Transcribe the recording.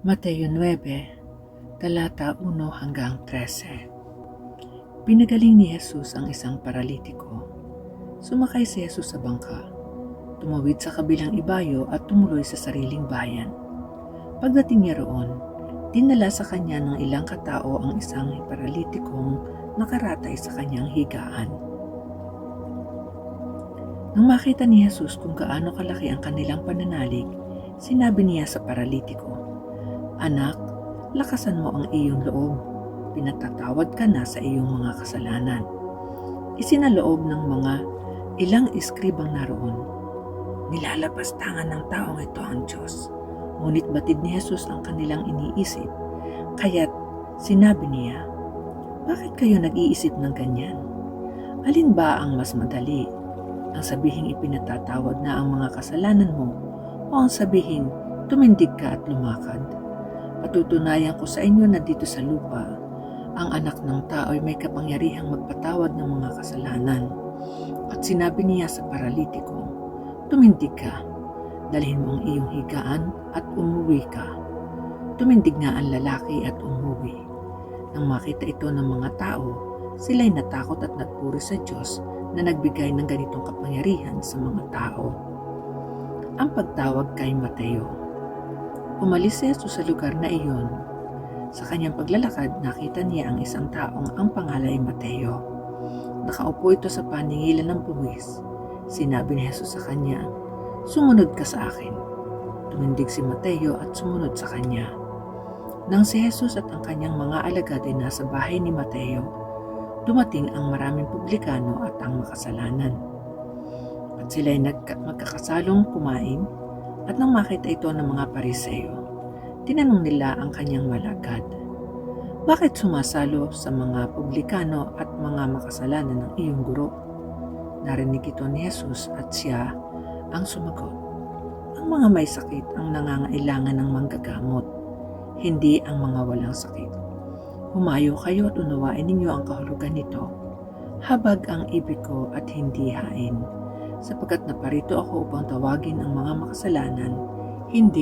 Mateo 9, talata 1 hanggang 13. Pinagaling ni Jesus ang isang paralitiko. Sumakay si Jesus sa bangka, tumawid sa kabilang ibayo at tumuloy sa sariling bayan. Pagdating niya roon, dinala sa kanya ng ilang katao ang isang paralitikong nakaratay sa kanyang higaan. Nang makita ni Jesus kung gaano kalaki ang kanilang pananalig, sinabi niya sa paralitiko, Anak, lakasan mo ang iyong loob. Pinatatawad ka na sa iyong mga kasalanan. Isinaloob ng mga ilang iskribang naroon. Nilalapastangan ng taong ito ang Diyos. Ngunit batid ni Jesus ang kanilang iniisip. Kaya't sinabi niya, Bakit kayo nag-iisip ng ganyan? Alin ba ang mas madali? Ang sabihing ipinatatawad na ang mga kasalanan mo o ang sabihing tumindig ka at lumakad? Patutunayan ko sa inyo na dito sa lupa, ang anak ng tao ay may kapangyarihang magpatawad ng mga kasalanan. At sinabi niya sa paralitiko, tumindig ka, dalhin mo ang iyong higaan at umuwi ka. Tumindig nga ang lalaki at umuwi. Nang makita ito ng mga tao, sila'y natakot at nagpuri sa Diyos na nagbigay ng ganitong kapangyarihan sa mga tao. Ang pagtawag kay Mateo Umalis si Jesus sa lugar na iyon. Sa kanyang paglalakad, nakita niya ang isang taong ang pangalan ay Mateo. Nakaupo ito sa paningilan ng buwis. Sinabi ni Jesus sa kanya, Sumunod ka sa akin. Tumindig si Mateo at sumunod sa kanya. Nang si Jesus at ang kanyang mga alagad ay nasa bahay ni Mateo, dumating ang maraming publikano at ang makasalanan. At sila'y nagka- magkakasalong kumain at nang makita ito ng mga pariseo, tinanong nila ang kanyang malagad, Bakit sumasalo sa mga publikano at mga makasalanan ng iyong guro? Narinig ito ni Jesus at siya ang sumagot. Ang mga may sakit ang nangangailangan ng manggagamot, hindi ang mga walang sakit. Humayo kayo at unawain ninyo ang kahulugan nito. Habag ang ibig ko at hindi hain sapagkat naparito ako upang tawagin ang mga makasalanan, hindi